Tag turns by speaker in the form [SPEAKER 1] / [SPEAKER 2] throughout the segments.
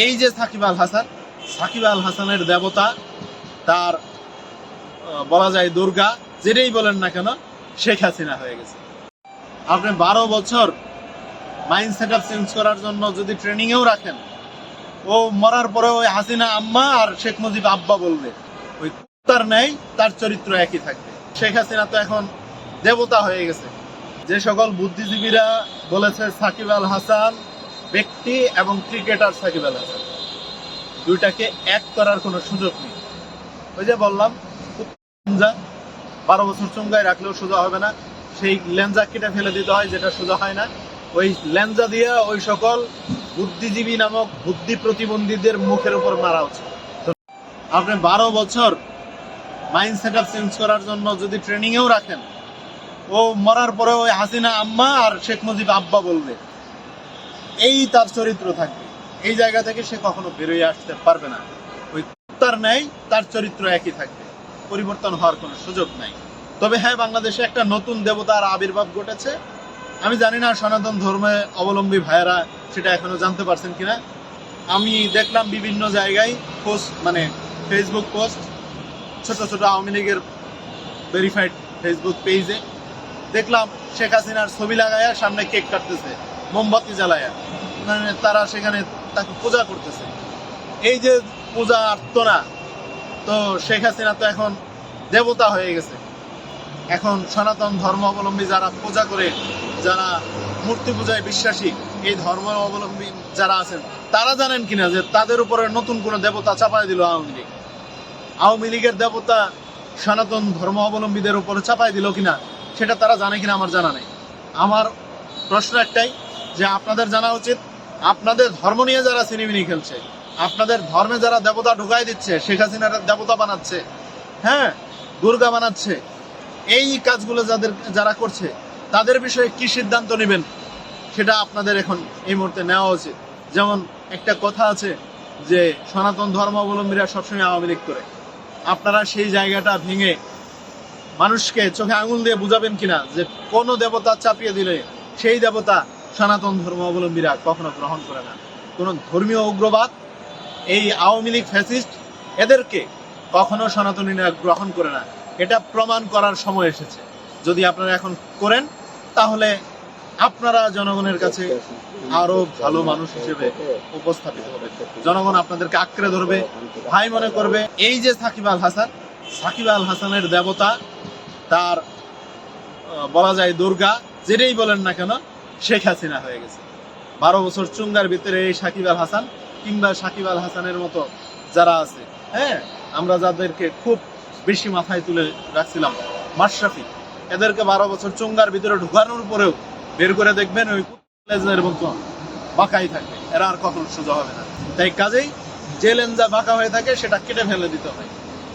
[SPEAKER 1] এই যে সাকিব আল হাসান, সাকিব আল হাসানের দেবতা, তার বলা যায় দুর্গা, যেটাই বলেন না কেন, শেখ হাসিনা হয়ে গেছে। আপনি বারো বছর মাইন্ড সেট আপ চেঞ্জ করার জন্য যদি ট্রেনিং এও রাখেন, ও মরার পরে ওই হাসিনা আম্মা আর শেখ মুজিব আব্বা বলবে। ওই তার নেই, তার চরিত্র একই থাকবে। শেখ হাসিনা তো এখন দেবতা হয়ে গেছে। যে সকল বুদ্ধিজীবীরা বলেছে সাকিব আল হাসান ব্যক্তি এবং ক্রিকেটার সাকিব আল হাসান দুইটাকে এক করার কোনো সুযোগ নেই। ওই যে বললাম বারো বছর চুঙ্গায় রাখলেও সোজা হবে না। সেই লেঞ্জা কেটে ফেলে দিতে হয়, যেটা সোজা হয় না। ওই লেঞ্জা দিয়ে ওই সকল বুদ্ধিজীবী নামক বুদ্ধি প্রতিবন্ধীদের মুখের উপর মারা উচিত। আপনি বারো বছর মাইন্ড সেট আপ চেঞ্জ করার জন্য যদি ট্রেনিং এও রাখেন, ও মরার পরে ওই হাসিনা আম্মা আর শেখ মুজিব আব্বা বলবে। এই তার চরিত্র থাকবে। এই জায়গা থেকে সে কখনো বেরোয় আসতে পারবে না। ওই তার নেই তার চরিত্র একই থাকবে। পরিবর্তন হওয়ার কোনো সুযোগ নাই। তবে হ্যাঁ বাংলাদেশে একটা নতুন দেবতার আবির্ভাব ঘটেছে। আমি জানি না সনাতন ধর্মে অবলম্বী ভাইয়েরা সেটা এখনও জানতে পারছেন কিনা। আমি দেখলাম বিভিন্ন জায়গায় পোস্ট মানে ফেসবুক পোস্ট ছোট ছোট আওয়ামী লীগের ভেরিফাইড ফেসবুক পেজে দেখলাম শেখ হাসিনার ছবি লাগায়া সামনে কেক কাটতেছে। মোমবাতি জ্বালায়া। মানে তারা সেখানে তাকে পূজা করতেছে। এই যে পূজা আর্তনা তো শেখ হাসিনা তো এখন দেবতা হয়ে গেছে। এখন সনাতন ধর্ম অবলম্বী যারা পূজা করে, যারা মূর্তি পূজায় বিশ্বাসী, এই ধর্ম অবলম্বী যারা আছেন, তারা জানেন কিনা যে তাদের উপরে নতুন কোনো দেবতা চাপায় দিল আওয়ামী লীগ? আওয়ামী লীগের দেবতা সনাতন ধর্ম অবলম্বীদের উপরে চাপায় দিল কিনা, সেটা তারা জানে কিনা আমার জানা নেই। আমার প্রশ্ন একটাই যে আপনাদের জানা উচিত, আপনাদের ধর্ম নিয়ে যারা সিনেমিনি খেলছে, আপনাদের ধর্মে যারা দেবতা ঢুকাই দিচ্ছে, শেখ হাসিনার দেবতা বানাচ্ছে হ্যাঁ দুর্গা বানাচ্ছে, এই কাজগুলো যাদের, যারা করছে, তাদের বিষয়ে কি সিদ্ধান্ত নেবেন সেটা আপনাদের এখন এই মুহূর্তে নেওয়া উচিত। যেমন একটা কথা আছে যে, সনাতন ধর্মাবলম্বীরা সবসময় আওয়ামী লীগ করে। আপনারা সেই জায়গাটা ভেঙে মানুষকে চোখে আঙুল দিয়ে বুঝাবেন কিনা যে কোন দেবতা চাপিয়ে দিলে সেই দেবতা সনাতন ধর্মাবলম্বীরা কখনো গ্রহণ করে না। কোন ধর্মীয় উগ্রবাদ, এই আওয়ামী লীগ ফ্যাসিস্ট, এদেরকে কখনো সনাতনীরা গ্রহণ করে না। এটা প্রমাণ করার সময় এসেছে। যদি আপনারা এখন করেন, তাহলে আপনারা জনগণের কাছে আরও ভালো মানুষ হিসেবে উপস্থাপিত হবে। জনগণ আপনাদেরকে আঁকড়ে ধরবে, ভাই মনে করবে, এই যে সাকিব আল হাসান, সাকিব আল হাসানের দেবতা, তার বলা যায় দুর্গা, যেটাই বলেন না কেন শেখ হাসিনা হয়ে গেছে। বারো বছর চুঙ্গার ভিতরে এই সাকিব আল হাসান কিংবা সাকিব আল হাসানের মতো যারা আছে হ্যাঁ আমরা যাদেরকে খুব বেশি মাথায় তুলে রাখছিলাম, মাশরাফি। এদেরকে বারো বছর চুঙ্গার ভিতরে ঢুকানোর পরেও বের করে দেখবেন ওই লেজের মতো বাঁকাই থাকবে এরা আর কখনো সোজা হবে না। তাই কাজেই যে লেঞ্জা বাঁকা হয়ে থাকে, সেটা কেটে ফেলে দিতে হয়।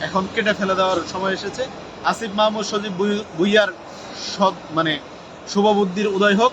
[SPEAKER 1] এখন কেটে ফেলে দেওয়ার সময় এসেছে। আসিফ মাহমুদ সজীব ভুই- ভুইয়ার সৎ মানে শুভ বুদ্ধির উদয় হোক।